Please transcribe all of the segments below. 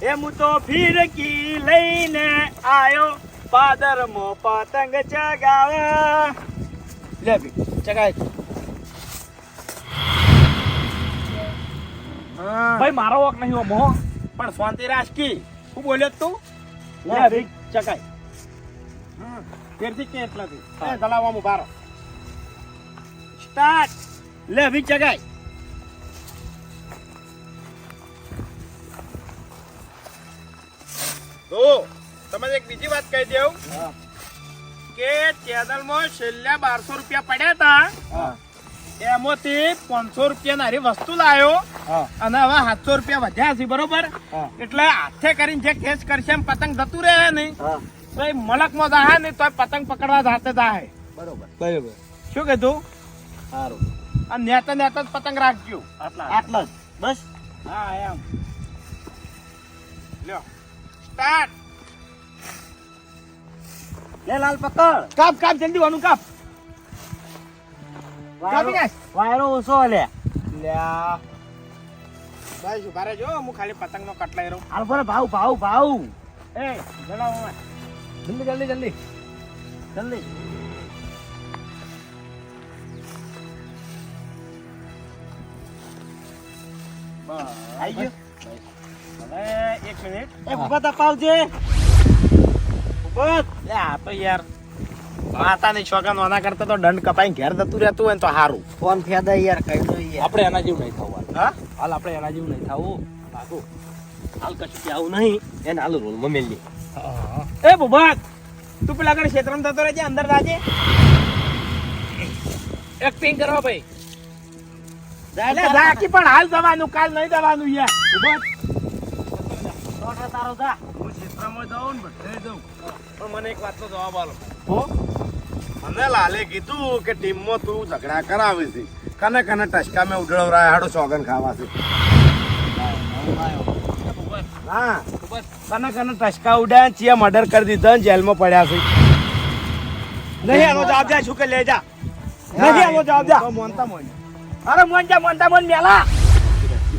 એ હું તો ફિરકી લઈને આયો. પાદરમો પતંગ ચગાવે. લે ભી ચગાય. ભાઈ મારો વોક નહીં મો પણ શાંતિ રાજકી હું બોલ્યો તું? લે ભી ચગાય. ફેરથી કે એટલાથી દલાવવામાં બારો સ્ટાર્ટ. લે ભી ચગાય. તો તમને એક બીજી વાત કહી દઉં કે ચેનલમાં છેલ્લા બારસો રૂપિયા પડ્યા હતા એમાંથી પાંચસો રૂપિયા નારી વસ્તુ લાવ્યો અને હવે સાતસો રૂપિયા વધ્યા છે બરોબર? એટલે હાથે કરીને જે કેસ કરશે એમ પતંગ જતું રહે ને તો એ મલકમાં જાહે ને તો પતંગ પકડવા જાતે જાહે. બરોબર. બરોબર. શું કીધું? સારું. અને નેતા નેતા જ પતંગ રાખજો. આટલા આટલા જ. બસ. હા એમ. લ્યો. સ્ટાર્ટ. લે લાલ પકડ. કાપ કાપ જલ્દી વાનું કાપ. કાપી નાખ. વાયરો ઓછો લે. લ્યા ભાઈ શું બારે જો હું ખાલી પતંગ નો લઈ રહ્યો હાલ ભરે ભાવ ભાવ ભાવ. એ જણાવો. જલ્દી જલ્દી જલ્દી. જલ્દી. આઈ ગયો? એક મિનિટ. એ ભૂપત અપાવજે ભૂપત લે આ તો યાર માતાની છોકરા આના કરતા તો દંડ કપાઈ ઘેર જતું રહેતું હોય ને તો સારું ફોન ફેદા યાર કહી દો યાર. આપણે એના જેવું નહીં થવું હાલ. હા? હાલ આપણે એના જેવું નહીં થવું. ભાગો. હાલ કશું કે આવું નહીં. એને હાલ રોલમાં મેલી એ ભૂપત તું પેલા આગળ ક્ષેત્રમાં જતો રહેજે અંદર રાજે એક્ટિંગ કરો ભાઈ. લે ઝાકી પણ હાલ દવાનું કાલ નહીં દવાનું યાર. ભૂપત દોઢે તારો જા. હું ક્ષેત્રમાં જાઉં ને બધે જાઉં. પણ મને એક વાતનો જવાબ આલો. હો? મને લાલે કીધું કે ટીમમાં તું ઝઘડા કરાવે છે. કને કને ટચકા મેં ઉડળવરાય હાડો સોગન ખાવા છે. હા. કને કને ટચકા ઉડ્યા ચિયા મર્ડર કરી દીધા ને જેલમાં પડ્યા છે. નહીં આનો જવાબ જા શું કે લે જા. નહીં આનો જવાબ જા. મોનતા મોન. અરે મોન જા મોનતા મોન મેલા.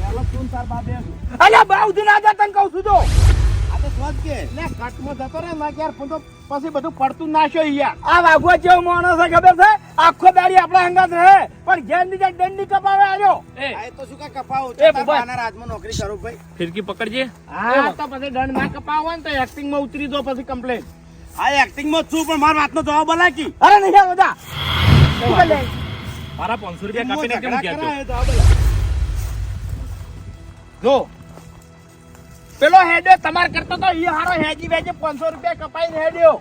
મેલા તું તાર બાપે અલ્યા બાઉ દિન આજા તને કહું છું તો આ તો સ્વાદ કે. લે કટમાં જતો રે ના યાર પણ તો પછી બધું પડતું નાશો યાર. આ વાઘો જેવો માણસ છે ખબર છે? આખો દાડી આપણા હંગાત રહે. પણ ની જાય દંડી કપાવે આવ્યો એ. તો શું કા કપાવું? એ ભૂપત. રાજમાં નોકરી કરો ભાઈ. ફિરકી પકડજે. હા. તો પછી દંડ ના કપાવો ને તો એક્ટિંગમાં ઉતરી દો પછી કમ્પ્લેન હા એક્ટિંગમાં છું પણ મારા વાતનો જવાબ બોલાકી અરે નહીં જા. મારા પાંચસો રૂપિયા કાપીને કેમ ગયા જો પેલો હેડ્યો તમાર કરતો તો ઈ હારો હેજી વેજી 500 રૂપિયા કપાઈને હેડ્યો.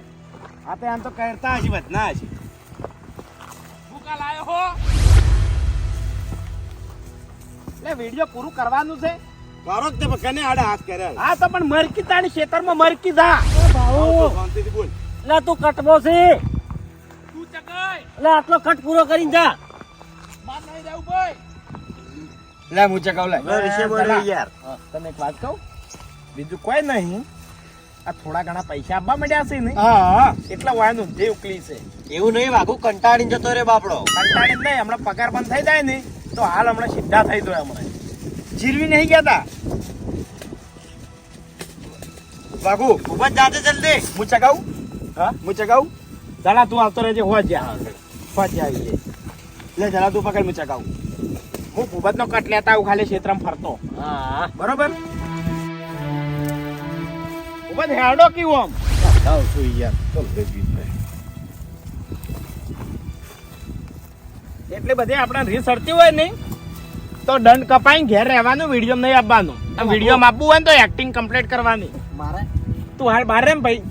આપે તો આમ તો કરતા હશે વધના હજી. ભૂકા લાયો હો. લે વિડિયો પૂરું કરવાનું છે. મારો તે કને આડે હાથ કર્યા હા તો પણ મરકી તાણી ખેતરમાં મરકી જા. શાંતિથી બોલ. લે તું કટબો છે. તું ચકાય લે આટલો કટ પૂરો કરીને જા. માર નહીં જાવ ભાઈ. લે હું ચકાવ લે. યાર. તને એક વાત કહું? બીજું કોઈ નહીં. આ થોડા ઘણા પૈસા આપવા મળ્યા છે ને. હા. એટલા વાયનું જે ઉકલી છે. એવું નહીં વાઘુ કંટાળીને જતો રે બાપડો. કંટાળી નહીં હમણાં પગાર બંધ થઈ જાય ને તો હાલ હમણાં સીધા થઈ જાય હમણાં. જીરવી નહીં ગયા તા? વાઘુ. ખૂબ જ જાતે જલ્દી. હું ચગાવું? હા? હું ચગાવું? દાડા તું આવતો રહેજે હોવા જ્યાં હોવા જ્યાં આવી જાય લે જરા તું પકડ હું ચગાવું. હું ભૂપતનો કટ લેતા આવું ખાલી ક્ષેત્રમાં ફરતો. હા. બરોબર? ભૂપત હેડો કેવું આમ. આવ છું યાર ચલ ગીત એટલે બધે આપણે રીસ સરતી હોય નહીં? તો દંડ કપાઈ ઘેર રહેવાનું વીડિયો નહીં આપવાનું. વીડિયો આપવું હોય તો એક્ટિંગ કમ્પ્લીટ કરવાની. મારે? તું હાલ બહાર રેમ ભાઈ.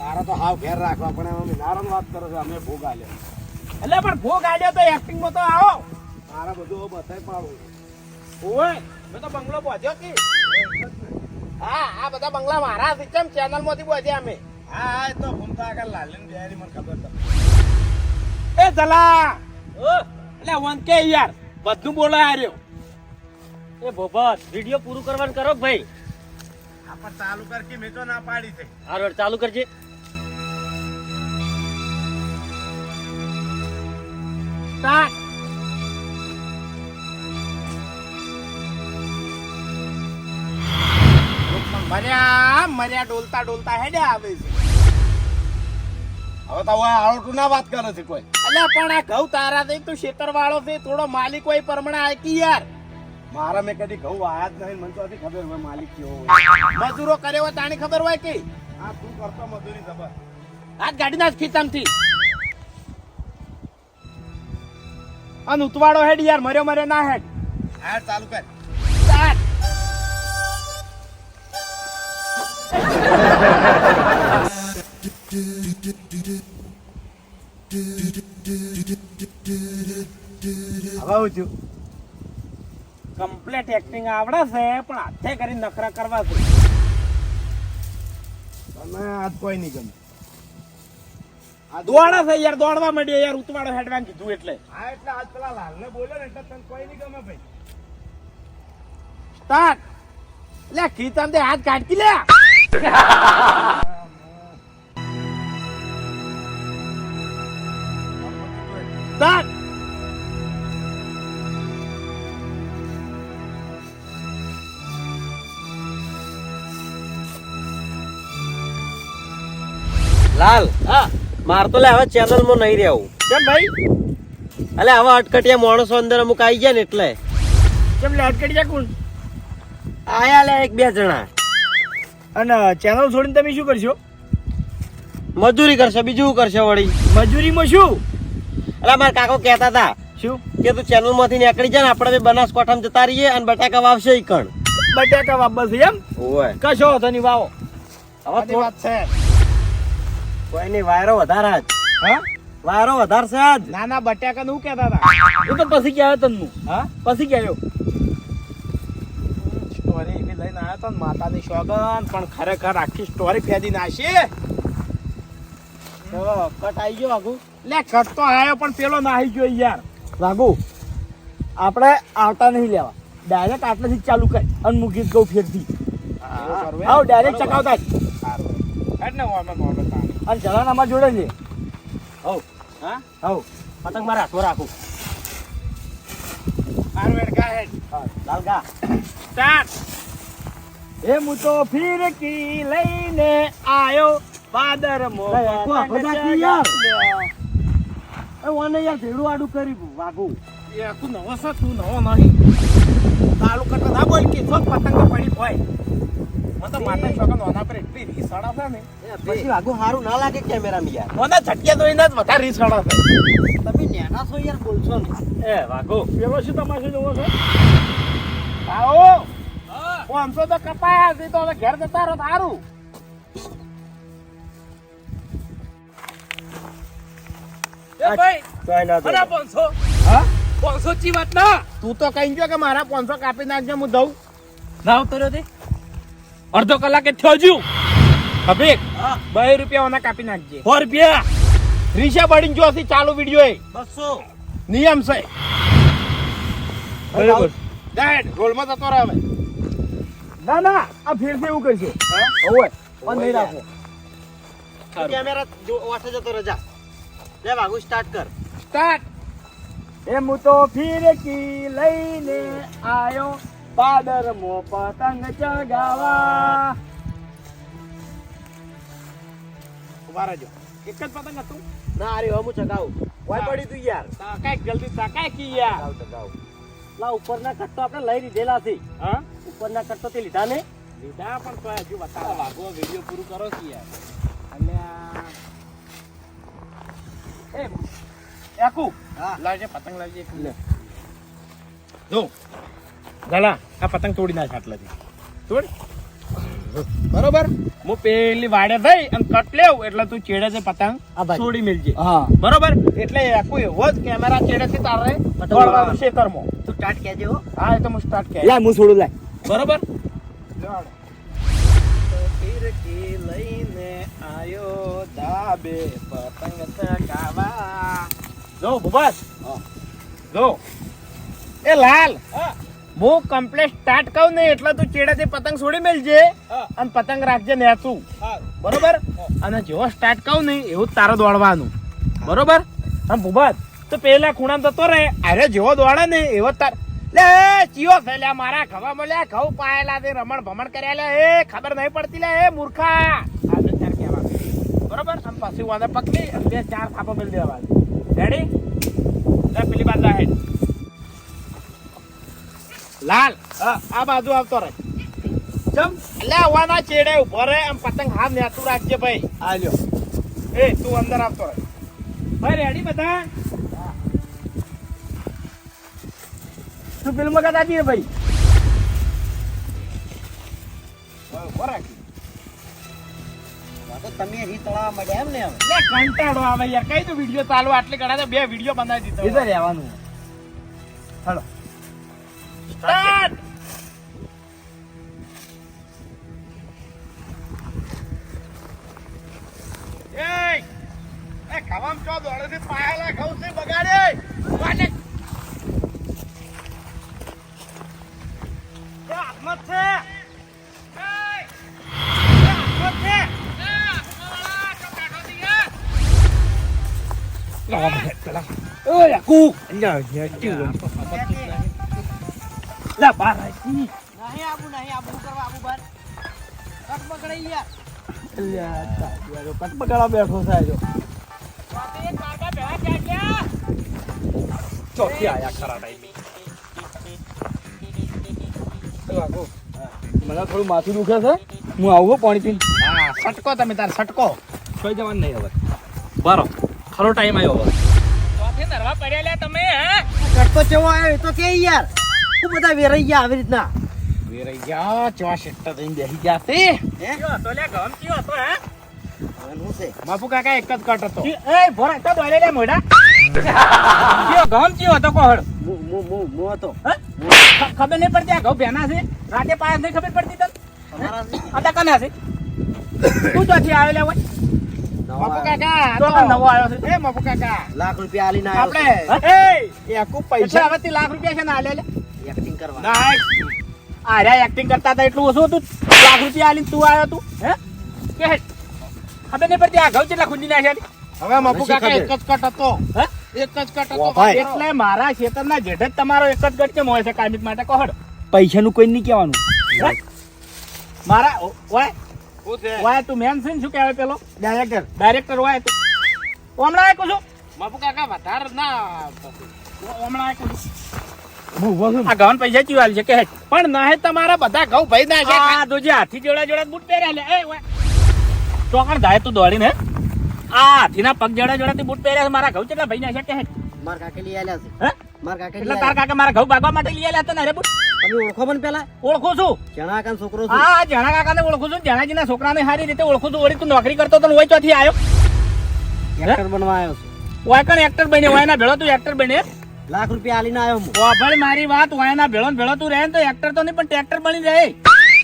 તારે તો હાવ ઘેર રાખવા પણ અમે નારણ વાત કરો છો અમે ભોગ આલ્યો. એટલે પણ ભોગ આલ્યો તો એક્ટિંગમાં તો આવો. મારા બધું બતાય પાડું. ઓય મેં તો બંગલો પહોંચ્યો કે. હા આ બધા બંગલા મારા છે. કેમ ચેનલમાંથી અમે? હા હા એ તો ઘૂમતા આગળ લાલન બિહારી મને ખબર છે. એ જલા! એટલે વન કે યાર બધું બોલો હાર્યો એ ભોપત વીડિયો પૂરું કરવાનું કરો ભાઈ? આ ચાલુ કર કે મેં તો ના પાડી છે. હારો ચાલુ કરજે. સ્ટાર્ટ. મર્યા મર્યા ડોલતા ડોલતા હેડે આવે છે. હવે તો આળોટું ના વાત કરે છે કોઈ. અલ્યા પણ આ ઘઉં તારા દે તું શેતર વાળો છે થોડો માલિક હોય પરમણા આકી યાર. મારા મેં કદી ઘઉં વાયા જ નહીં મને તો હજી ખબર હોય માલિક કેવો હોય. મજૂરો કર્યો હોય તાણી ખબર હોય કે? આ તું કરતો મજૂરી જબર આ ગાડીના જ ખીચામથી અને ઉતવાડો હેડ યાર મર્યો મર્યો ના હેડ. હેડ ચાલુ કર. કમ્પ્લીટ એક્ટિંગ આવડે છે પણ હાથે કરી નખરા કરવા છે. તને આજ કોઈ નહીં ગમે. દોડા છે યાર દોડવા માંડ્યા યાર ઉતવાડો હેડવાન કીધું એટલે. હા એટલે આજ પેલા લાલને બોલ્યો ને એટલે તને કોઈ નહીં ગમે ભાઈ. તાક. લે ખીચામ દે હાથ કાઢી લે. લાલ હા માર તો લે હવે ચેનલમાં નહીં રહેવું કેમ ભાઈ એટલે હવે અટકટિયા માણસો અંદર અમુક આવી ગયા ને એટલે કેમ લે અટકડી જા કોણ આયા લે એક બે જણા અને ચેનલ છોડીને તમે શું કરશો? મજૂરી કરશે બીજું કરશે વળી? મજૂરીમાં શું? એટલે મારા કાકો કહેતા હતા શું? કે તું ચેનલમાંથી નીકળી જાય ને આપણે બે બનાસકાંઠામાં જતા રહીએ અને બટાકા વાવશે એ કણ બટાકા વાવશે એમ? ઓય. કશો હતો ની વાવો. હવે વાત છે. વાયરો વધારે જ હા? વાયરો વધારશે આજ. ના ના બટાકા નું કહેતા હતા. એ તો પછી ગયા તમને હા? પછી એવી લઈને આવ્યો તો માતાની સોગન પણ ખરેખર આખી સ્ટોરી ફેદી નાખી તો કટ આવી ગયો આગુ લે કટ તો આવ્યો પણ પેલો નાહી ગયો યાર. વાગુ આપણે આવતા નહીં લેવા. ડાયરેક્ટ આટલેથી ચાલુ કર અને મૂકી કહું ફેરથી. આવ ડાયરેક્ટ ચકાવતા અને જલાન અમારા જોડે છે. હવ. હા? હવ. પતંગ મારા હાથમાં રાખું. હારું હેડ, ગા હેડ. એ હું તો ફિરકી લઈને આયો. પાદર મો યાર. એ ઓને યાર ભેડું આડું કરી વાગું એ આખું નવો છે તું નવો નહીં. તાલુ કરતા ના બોલ કે ચોક પતંગ પડી હોય. મને તો માતા છોકરા નોના પર એટલી રીસાડા છે ને. પછી વાગું સારું ના લાગે કેમેરામાં યાર. મને તો એના જ વધારે રીસાડા છે. તમે નેના છો યાર બોલશો ને એ વાગો પેલો શું તમાશે જોવો છો? આવો. પાંચસો તો કપાયા છે તો હવે ઘેર જતા રહો સારું ભાઈ કઈ ના તો પાંચસો? ચી વાત ના. તું તો કઈ ગયો કે મારા પાંચસો કાપી નાખજો હું દઉં. ના ઉતર્યો તે. અડધો કલાકે થયું હવે બે રૂપિયા ઓના કાપી નાખજે. સો રૂપિયા. રીસા બળી ગયો હતી ચાલુ વીડિયો એ. બસો. નિયમ છે. બરાબર. ગાઈડ રોલમાં જતો રહે ના ના આ ફેરથી એવું કરશે ઓય પણ નહીં રાખો. કેમેરા જો વાટે જતો રજા લે વાગું સ્ટાર્ટ કર. સ્ટાર્ટ એ હું તો ફિરકી લઈને આયો પાદર મો પતંગ ચગાવા ઊભા રહેજો. એક જ પતંગ હતું? ના અરે હું ચગાવું. વાય પડી તું યાર. કાંઈક જલ્દી તા કી યાર. ચગાવ ચગાવ લા ઉપરના કટ તો આપણે લઈ લીધેલા છે. હા? ઉપરના કટ તો લીધા ને? લીધા પણ તો હજુ બતાવો વાગો વીડિયો પૂરું કરો કે યાર. એટલે એ યાકુ હા. લાવજે પતંગ લાવજે એક. લે. જો. ગલા આ પતંગ તોડી નાખ આટલાથી. તોડ. બરોબર? હું પેલી વાડે ભાઈ અને કટ લેવ એટલે તું ચેડે છે પતંગ. છોડી મેલજે. હા. બરોબર? એટલે આખું એવો જ કેમેરા ચેડે થી તારે દોડવાનું કરમો તું સ્ટાર્ટ કહેજે હા. એ તો હું સ્ટાર્ટ કે લા હું છોડું લાય બરોબર? ફિરકી લઈને આયો દાબે પતંગ ચગાવા જો ભૂપત જો. એ લાલ. હું. કમ્પ્લેટ સ્ટાર્ટ કહું ને એટલે તું ચેડાથી પતંગ છોડી મેલજે અને પતંગ રાખજે નેચું બરોબર? અને જેવો સ્ટાર્ટ કહું ને એવું તારે દોડવાનું. બરોબર? આમ ભૂબત તો પેલા ખૂણા જતો રહે અરે જેવો દોડે ને એવો તાર લે ચિયો છે લે મારા ખવા મળ્યા ઘઉં પાયેલા છે રમણ ભમણ કર્યા લે એ ખબર નહીં પડતી લે એ મૂર્ખા. આ બે ચાર કહેવા બરોબર? આમ પાછી પકડી બે ચાર થાપો મેલ દેવા રેડી લે પેલી બાજુ હેડ. લાલ. આ બાજુ આવતો રહે. ચમ. એટલે વાના ચેડે ઊભો રહે આમ પતંગ હાથ નેતું રાખજે ભાઈ. આ લ્યો. એ તું અંદર આવતો રહે. ભાઈ રેડી બધા? તું ફિલ્મ મગજ આપી ભાઈ. તમે હી તળાવ મળ્યા એમ ને કંટાળો આવે યાર કઈ તો વીડિયો ચાલુ આટલી ઘણા બે વીડિયો બનાવી એ તો રહેવાનું. ઓય કુક લ્યા લ્યા લા બાર આવી નહીં abu, આબુ શું કરવા આબુ બાર. કટ પકડાઈ યાર લ્યા તાડિયા કટ બગાડા બેઠો આજો. વાતે કાકા બેહા ચાલ્યા ચોથી આયા ખરા ટાઈમે મને થોડું માથું દુખે છે. હું આવું પાણી પીને. હા સટકો તમે તાર સટકો. કોઈ જવાનું નહીં હવે. બરો ખરો ટાઈમ આવ્યો હવે. તમે હે? કટકો ચેવો આવ્યો એ તો કે યાર. હું બધા વેરાઈ ગયા આવી રીતના. વેરાઈ ગયા ચવા શેટ્ટા થઈને બેસી ગયા તે. હે? કયો હતો લ્યા ગમ કયો હતો હે? છે? બાપુ કાકા એક જ કટ હતો. એ ભોરા તો દોડે લે મોઢા. કયો ગમ ચિયો હતો કોહળ? મુ મો હતો. ખબર નહીં પડતી આ ઘઉં ભેના છે? રાતે પાયા નહીં ખબર પડતી તને? તમારા આ કના છે. તું તો આવેલા હોય. બાપુ કાકા તો નવો આવ્યો છે. એ બાપુ કાકા લાખ રૂપિયા આલી ના આપણે એ એકુ પૈસા. હવે લાખ રૂપિયા છે ને આલે લે. એક્ટિંગ કરવા. ના આર્યા એક્ટિંગ કરતા હતા એટલું ઓછું હતું. લાખ રૂપિયા આલી તું આવ્યો તું હે? કે? ખબર નહીં પડતી આ ઘઉં કેટલા ખુંદી નાખ્યા છે? હવે બાપુ કાકા એક જ કટ હતો. હે? એક જ કટ હતો એટલે મારા ખેતરના જેઠ જ તમારો એક જ ગટ કેમ હોય છે કામિક માટે? કોહડ પૈસાનું કોઈ નહીં કહેવાનું. મારા ઓય. ઓય તું મેન છે શું કહેવાય પેલો? ડાયરેક્ટર ડાયરેક્ટર વાય તું. હમણાં આય છું? બાપુ કાકા વધારે ના હમણાં આય છું. આ પૈસા ચીવાલ છે કે હે? પણ ના તમારા બધા ઘઉં ભાઈ ના છે. આ જે હાથી જોડા જોડા બૂટ પહેર્યા લે. એ ઓય ચોકણ થાય તું દોડીને આ હાથીના પગ જોડા જોડાથી બૂટ પહેર્યા છે. મારા ઘઉં કેટલા ભાઈ ના છે કે હે? માર કાકે લઈ આવ્યા છે. હે? માર કાકે એટલે તાર કાકા મારા ઘઉં ભાગવા માટે લઈ આવ્યા હતા ને અરે બૂટ? તમે ઓળખો મને પેલા? ઓળખું છું. જણા કાન છોકરો છું. હા જણા કાકાને ઓળખું છું. જણાજીના છોકરાને સારી રીતે ઓળખું છું. ઓળી તું નોકરી કરતો તો હોય ચોથી આવ્યો એક્ટર બનવા આવ્યો છું. ઓય કણ એક્ટર બન્યો? ઓય ના ભેળો તું એક્ટર બને લાખ રૂપિયા આલીને આવ્યો હું. ભાઈ મારી વાત વાયના ના ભેળો ને ભેળો તું રહે તો એક્ટર તો નહીં પણ ટ્રેક્ટર બની રહે.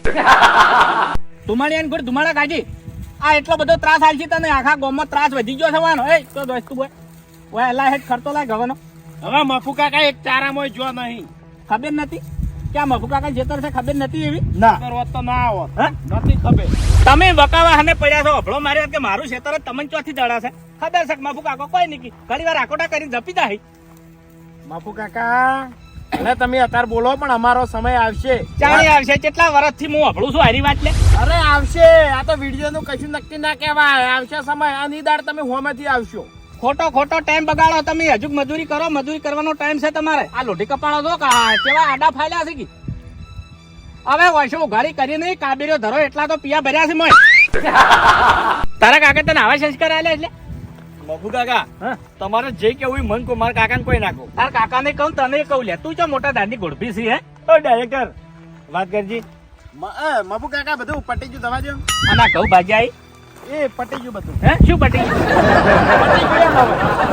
ધુમાડી એન ઘોડ ધુમાડા કાઢી. આ એટલો બધો ત્રાસ હાલશી તને આખા ગામમાં ત્રાસ વધી ગયો થવાનો. એ તો દોસ્ત તું બોય ઓય એલા હેડ ખર્ચો લાય ગવાનો હવે મફુકા કાકા એક ચારામાં જો નહીં. ખબર નથી? કે આ મફુ કાકા જેતર છે ખબર નથી એવી? ના. ખબર તો ના આવો નથી ખબર. તમે બકાવા હને પડ્યા છો અભળો માર્યો કે મારું ખેતર તમને ચોથી દડા છે? ખબર છે કે મફુ કાકો કોઈ નહીં ઘણી વાર આકોટા કરીને જપી જાય. મફુ કાકા અને તમે અત્યારે બોલો પણ અમારો સમય આવશે. ચાલી આવશે કેટલા વર્ષથી હું અભળું છું હારી વાત લે? અરે આવશે. આ તો વીડિયો નું કશું નક્કી ના કહેવાય. આવશે સમય. આ નિદાડ તમે હોમેથી આવશો. ખોટો ખોટો ટાઈમ બગાડો તમે. હજુ મજૂરી કરો મજૂરી કરવાનો ટાઈમ છે તમારે. આ લોઢી કપાળો દો કેવા આડા ફાયલા છે કે? હવે વર્ષો ઉઘાડી કરી નહીં કાબેરીઓ ધરો એટલા તો પિયા ભર્યા છે મોય. તારા કાકા તને આવા સંસ્કાર આલે એટલે? મભુ કાકા હા? તમારે જે કેવું હોય મન કો મારા કાકાને કોઈ નાખો. તારા કાકાને કહું તને કહું લે. તું ચો મોટા દાંડી ગોળભી છે હે? ઓ ડાયરેક્ટર વાત કરજી. મભુ કાકા બધું પટી ગયું દવા દો આના ઘઉં ભાજી આવી એ પટી ગયું બધું. હે? શું પટી પટી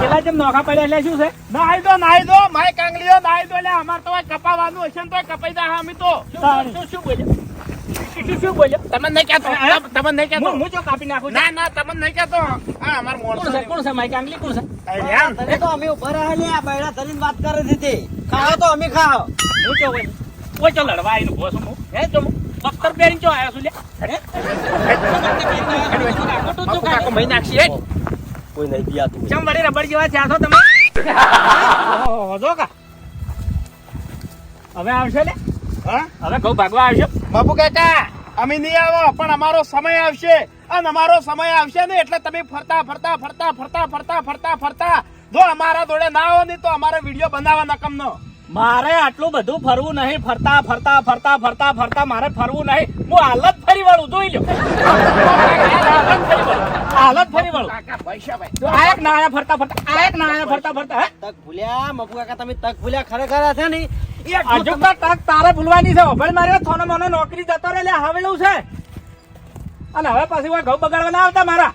પેલા જેમ નોખા પડ્યા એટલે શું છે? નાઈ દો નાઈ દો માય કાંગલીઓ નાઈ દો એટલે અમાર તો કપાવાનું હશે ને તો કપાઈ દા અમે તો. શું શું બોલ્યો? શું શું બોલ્યો? તમને નહીં કહેતો તમને નહીં કહેતો. હું હું ચો કાપી નાખું ના ના તમને નહીં કહેતો. હા અમાર કોણ છે? કોણ છે? માઈક આંગલી કોણ છે? હા, તો અમે ઊભા રહ્યા આ બૈડા ધરીને વાત કરે છે તે. ખાઓ તો અમે ખાઓ. હું ચો ભાઈ કોઈ ચો લડવા આવીને ઊભો હું? હે જો હું? બખ્તર પહેરીને ચો આવ્યો છું લે હે મફુ કાકો મહી નાખશે એ. કોઈ નહીં કા અમે નહીં આવો, પણ અમારો સમય આવશે. અને અમારો સમય આવશે ને એટલે તમે ફરતા ફરતા ફરતા ફરતા ફરતા ફરતા ફરતા. જો અમારા જોડે ના આવો ને તો અમારે વીડિયો બનાવવા નકમ નો મારે આટલું બધું ફરવું નહીં. ફરતા ફરતા ફરતા ફરતા ફરતા મારે ફરવું નહીં. હું હાલત ફરી વળું. જોઈ લો હાલત ફરી વળું. હાલત ફરી વળું કાકા પૈસા આ એક ના ફરતા ફરતા આ એક ના ફરતા ફરતા હે? તક ભૂલ્યા મફુ કાકા તમે તક ભૂલ્યા ખરેખર છે ને? હજુ તો તક તારે ભૂલવાની છે. ભાઈ મારે થોનો મને નોકરી જતો રહે લે હવે છે. અને હવે પાછી ઘઉં બગાડવા ના આવતા મારા.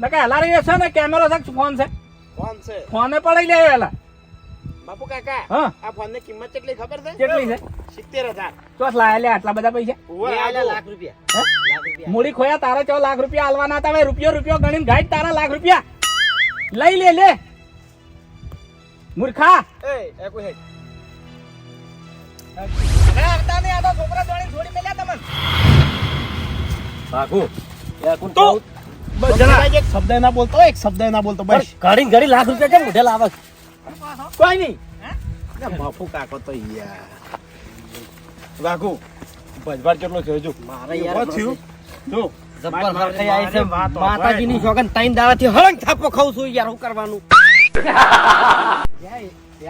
નકે હલારી છે ને? કેમેરો છે ફોન છે? ફોન છે. ફોને પડી લે એલા. બાપુ કાકા હા. આ ફોનની કિંમત કેટલી ખબર છે? કેટલી છે? સિત્તેર હજાર. ચોસ લાયા લે આટલા બધા પૈસા. લાખ રૂપિયા. હે? લાખ રૂપિયા. મૂડી ખોયા તારે ચો લાખ રૂપિયા આલવાના હતા? રૂપિયો રૂપિયો ગણીને ગાઈડ તારા લાખ રૂપિયા. લઈ લે લે. મૂર્ખા. એ એ કોઈ હે. આવતા નહીં આ તો છોકરા જોડી છોડી મેલ્યા તમને. ભાગો તો બસ જરા. એક શબ્દ ના બોલતો એક શબ્દ ના બોલતો બસ. ઘડી ઘડી લાખ રૂપિયા કેમ મોઢે લાવે કોઈ નહીં. બાપુ કાકો તો યાર. વાઘુ ભજભાર કેટલો થયો જો? મારે યાર થયું? જો જબ્બર માર ખાઈ આવી છે. માતાજીની હળંગ થાપો ખાઉં છું યાર હું કરવાનું.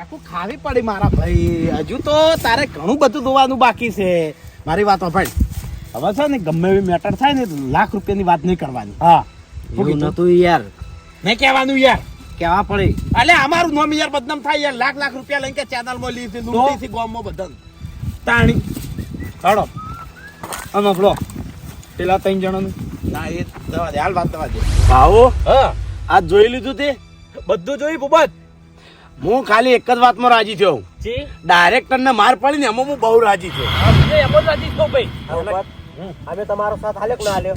આખું ખાવી પડી મારા ભાઈ. હજુ તો તારે ઘણું બધું ધોવાનું બાકી છે. મારી વાત ભાઈ. હવે છે ને ગમે એવી મેટર થાય ને લાખ રૂપિયાની વાત નહીં કરવાની. હા. એવું નતું યાર. નહીં કહેવાનું યાર. કેવા પડે? અલે અમારું નામ યાર બદનામ થાય યાર. લાખ લાખ રૂપિયા લઈને કે ચેનલમાં લીધી લૂંટી થી ગામમાં બદન તાણી. હાડો આનો બ્લો પેલા ત્રણ જણાનું. ના એ દવા દે. હાલ વાત દવા દે. ભાવો? હા. આ જોઈ લીધું તે? બધું જોઈ ભૂપત? હું ખાલી એક જ વાતમાં રાજી થયો જી? ડાયરેક્ટર ને માર પડી ને એમાં હું બહુ રાજી થયો. એમ રાજી થયો ભાઈ. અમે તમારો સાથ હાલ્યો કે ના હાલ્યો?